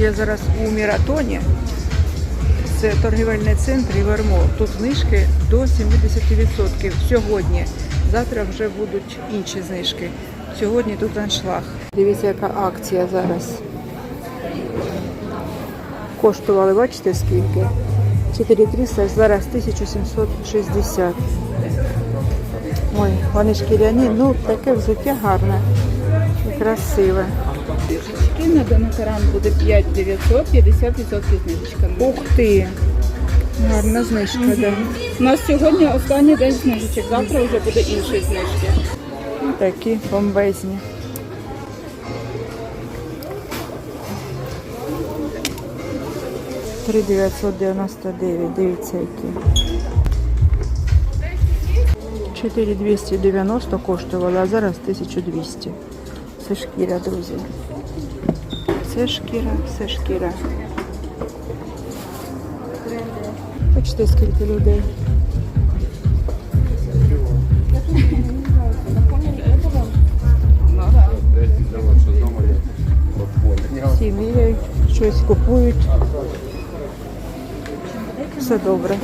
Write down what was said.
Я зараз у Міратоні. Це торгівельний центр і Вермо. Тут знижки до 70% сьогодні. Завтра вже будуть інші знижки. Сьогодні тут аншлаг. Дивіться, яка акція зараз. Коштували, бачите, скільки? 4300, зараз 1760. Ой, вони шкіряні, ну таке взуття гарне і красиве. Знижки на Донокаран буде 5900, 50% знижечка. Ух ти! Гарна знижка, так. Да. У нас сьогодні останній день знижечок, завтра вже буде інші знижки. Такі бомбезні. Три 999, дивіться які. 4290 коштували, а зараз 1200. Це шкіра, друзі. Це шкіра, це шкіра. Бачите, скільки людей. Всі міряють, щось купують. Все добре.